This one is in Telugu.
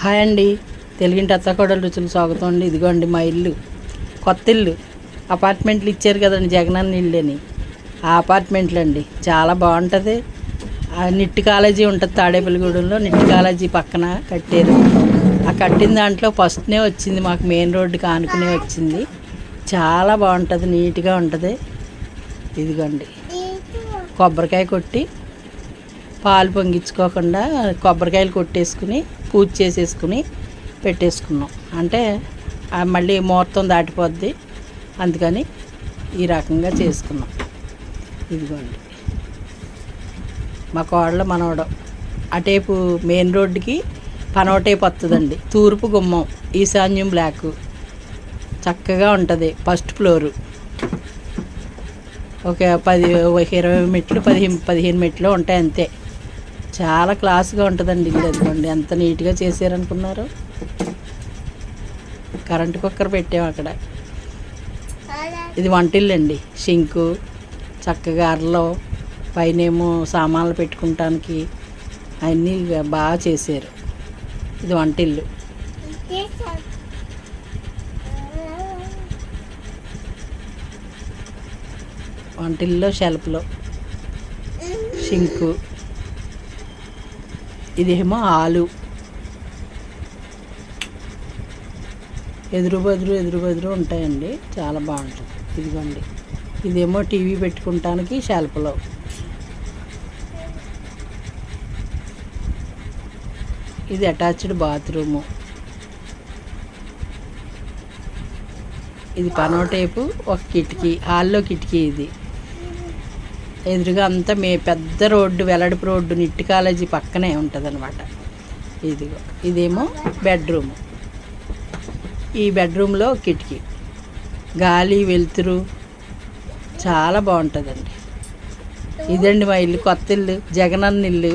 హాయ్ అండి. తెలుగింటి అత్తకోడలు రుచులు స్వాగతం అండి ఇదిగోండి మా ఇల్లు. కొత్త ఇల్లు. అపార్ట్మెంట్లు ఇచ్చారు కదండి జగనన్న ఇల్లు అని ఆ అపార్ట్మెంట్లు అండి చాలా బాగుంటుంది. ఆ నిట్టి కాలేజీ ఉంటుంది తాడేపల్లిగూడెంలో. నిట్టి కాలేజీ పక్కన కట్టారు. ఆ కట్టిన దాంట్లో ఫస్ట్నే వచ్చింది. మాకు మెయిన్ రోడ్డుకి ఆనుకునే వచ్చింది. చాలా బాగుంటుంది. నీట్గా ఉంటుంది. ఇదిగోండి. కొబ్బరికాయ కొట్టి పాలు పొంగించుకోకుండా కొబ్బరికాయలు కొట్టేసుకుని పూజ చేసేసుకుని పెట్టేసుకున్నాం. అంటే మళ్ళీ ముహూర్తం దాటిపోద్ది. అందుకని ఈ రకంగా చేసుకున్నాం. ఇదిగోండి. మా కోడలు మనవడం. అటేపు మెయిన్ రోడ్డుకి పనోటేపు వస్తుందండి తూర్పు గుమ్మం ఈశాన్యం బ్లాక్. చక్కగా ఉంటుంది ఫస్ట్ ఫ్లోరు. ఒక పది ఒక ఇరవై మెట్లు పదిహేను పదిహేను మెట్లు ఉంటాయి అంతే. చాలా క్లాస్గా ఉంటుందండి ఇల్లు అదిగోండి ఎంత నీట్గా చేశారనుకున్నారు కరెంట్ కుక్కర్ పెట్టాము అక్కడ. ఇది వంటిల్లు అండి షింకు చక్కగా అరలో పైనేమో సామాన్లు పెట్టుకుంటానికి అన్నీ బాగా చేశారు. ఇది వంటిల్లు వంటిల్లో షెల్ఫ్లో. షింకు. ఇదేమో ఆలు. ఎదురు బెదురు ఎదురు బెదురు ఉంటాయండి. చాలా బాగుంటుంది. ఇదిగోండి. ఇదేమో టీవీ పెట్టుకుంటానికి షెల్ఫ్లో ఇది అటాచ్డ్ బాత్రూము. ఇది పనో టేపు ఒక కిటికీ. హాల్లో కిటికీ ఇది. ఎదురుగా అంతా మే పెద్ద రోడ్డు వెల్లడిపు రోడ్డు నిట్టి కాలేజీ పక్కనే ఉంటుంది అనమాట ఇదిగో ఇదేమో బెడ్రూమ్. ఈ బెడ్రూమ్లో కిటికీ. గాలి వెలుతురు చాలా బాగుంటుందండి. ఇదండి మా ఇల్లు కొత్త ఇల్లు జగనన్న ఇల్లు.